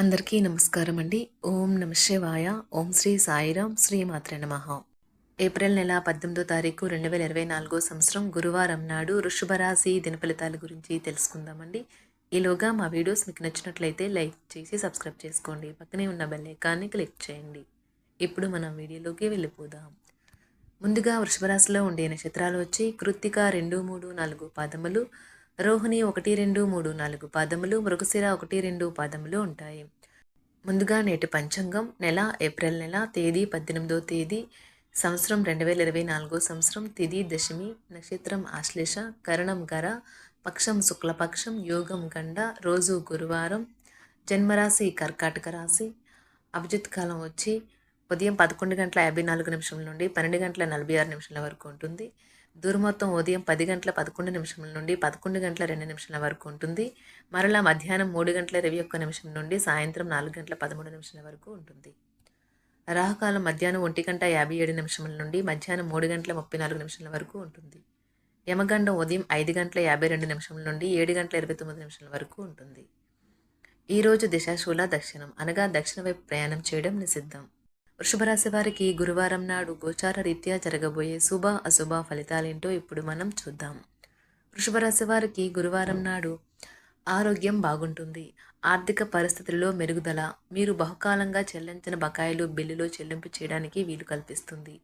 అందరికీ నమస్కారం అండి. ఓం నమ శివాయ. ఓం శ్రీ సాయిరాం. శ్రీమాత్ర నమ. ఏప్రిల్ నెల పద్దెనిమిదో తారీఖు రెండు వేల ఇరవై నాలుగో సంవత్సరం గురువారం నాడు వృషభరాశి దినఫలితాల దిన ఫలితాల గురించి తెలుసుకుందామండి. ఈలోగా మా వీడియోస్ మీకు నచ్చినట్లయితే లైక్ చేసి సబ్స్క్రైబ్ చేసుకోండి. పక్కనే ఉన్న బెల్ ఐకాన్ని క్లిక్ చేయండి. ఇప్పుడు మనం వీడియోలోకి వెళ్ళిపోదాం. ముందుగా వృషభరాశిలో ఉండే నక్షత్రాలు వచ్చి కృత్తిక రెండు మూడు నాలుగు పాదములు రోహిణి ఒకటి రెండు మూడు నాలుగు పాదములు మృగశిర ఒకటి రెండు పాదములు ఉంటాయి. ముందుగా నేటి పంచాంగం నెల ఏప్రిల్ నెల తేదీ పద్దెనిమిదో తేదీ సంవత్సరం రెండు వేల ఇరవై నాలుగో సంవత్సరం తిది దశమి నక్షత్రం ఆశ్లేష కరణం గర పక్షం శుక్లపక్షం యోగం గండ రోజు గురువారం జన్మరాశి కర్కాటక రాశి అభిజిత్ కాలం వచ్చి ఉదయం పదకొండు గంటల యాభై నాలుగు నిమిషం నుండి పన్నెండు గంటల నలభై ఆరు నిమిషాల వరకు ఉంటుంది. దుర్మొత్తం ఉదయం పది గంటల పదకొండు నిమిషం నుండి పదకొండు గంటల రెండు నిమిషాల వరకు ఉంటుంది. మరలా మధ్యాహ్నం మూడు గంటల ఇరవై ఒక్క నిమిషం నుండి సాయంత్రం నాలుగు గంటల పదమూడు నిమిషాల వరకు ఉంటుంది. రాహుకాలం మధ్యాహ్నం ఒంటి గంట యాభై ఏడు నిమిషముల నుండి మధ్యాహ్నం మూడు గంటల ముప్పై నాలుగు నిమిషాల వరకు ఉంటుంది. యమగండం ఉదయం ఐదు గంటల యాభై రెండు నిమిషముల నుండి ఏడు గంటల ఇరవై తొమ్మిది నిమిషాల వరకు ఉంటుంది. ఈరోజు దిశాశూల దక్షిణం అనగా దక్షిణ వైపు ప్రయాణం చేయడం నిషిద్ధం. వృషభరాశి వారికి గురువారం నాడు గోచార రీత్యా జరగబోయే శుభ అశుభ ఫలితాలేంటో ఇప్పుడు మనం చూద్దాం. వృషభరాశి వారికి గురువారం నాడు ఆరోగ్యం బాగుంటుంది. ఆర్థిక పరిస్థితుల్లో మెరుగుదల మీరు బహుకాలంగా చెల్లించిన బకాయిలు బిల్లులు చెల్లింపు చేయడానికి వీలు కల్పిస్తుంది.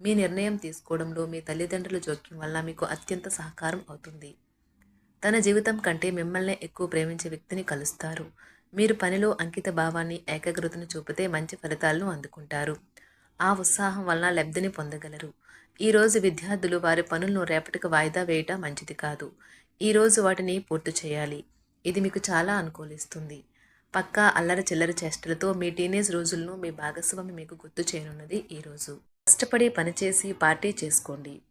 మీ నిర్ణయం తీసుకోవడంలో మీ తల్లిదండ్రుల జోక్యం వల్ల మీకు అత్యంత సహకారం అవుతుంది. తన జీవితం కంటే మిమ్మల్ని ఎక్కువ ప్రేమించే వ్యక్తిని కలుస్తారు. మీరు పనిలో అంకిత భావాన్ని ఏకాగ్రతను చూపితే మంచి ఫలితాలను అందుకుంటారు. ఆ ఉత్సాహం వలన లబ్ధిని పొందగలరు. ఈరోజు విద్యార్థులు వారి పనులను రేపటికి వాయిదా వేయటం మంచిది కాదు. ఈరోజు వాటిని పూర్తి చేయాలి. ఇది మీకు చాలా అనుకూలిస్తుంది. పక్కా అల్లరి చిల్లర చేష్టలతో మీ టీనేజ్ రోజులను మీ భాగస్వామి మీకు గుర్తు చేయనున్నది ఈరోజు కష్టపడి పనిచేసి పార్టీ చేసుకోండి.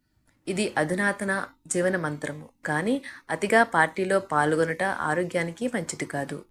ఇది అధునాతన జీవన మంత్రము. కానీ అతిగా పార్టీలో పాల్గొనట ఆరోగ్యానికి మంచిది కాదు.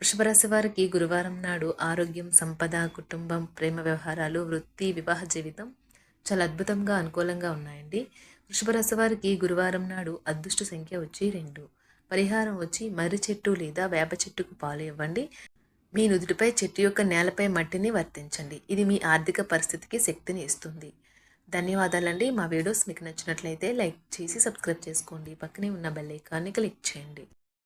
వృషభరాశి వారికి గురువారం నాడు ఆరోగ్యం సంపద కుటుంబం ప్రేమ వ్యవహారాలు వృత్తి వివాహ జీవితం చాలా అద్భుతంగా అనుకూలంగా ఉన్నాయండి. వృషభరాశి వారికి గురువారం నాడు అదృష్ట సంఖ్య వచ్చి రెండు. పరిహారం వచ్చి మర్రి చెట్టు లేదా వేప చెట్టుకు పాలు ఇవ్వండి. మీ నుదుటిపై చెట్టు యొక్క నేలపై మట్టిని వర్తించండి. ఇది మీ ఆర్థిక పరిస్థితికి శక్తిని ఇస్తుంది. ధన్యవాదాలండి. మా వీడియోస్ మీకు నచ్చినట్లయితే లైక్ చేసి సబ్స్క్రైబ్ చేసుకోండి. పక్కనే ఉన్న బెల్ ఐకాన్ని క్లిక్ చేయండి.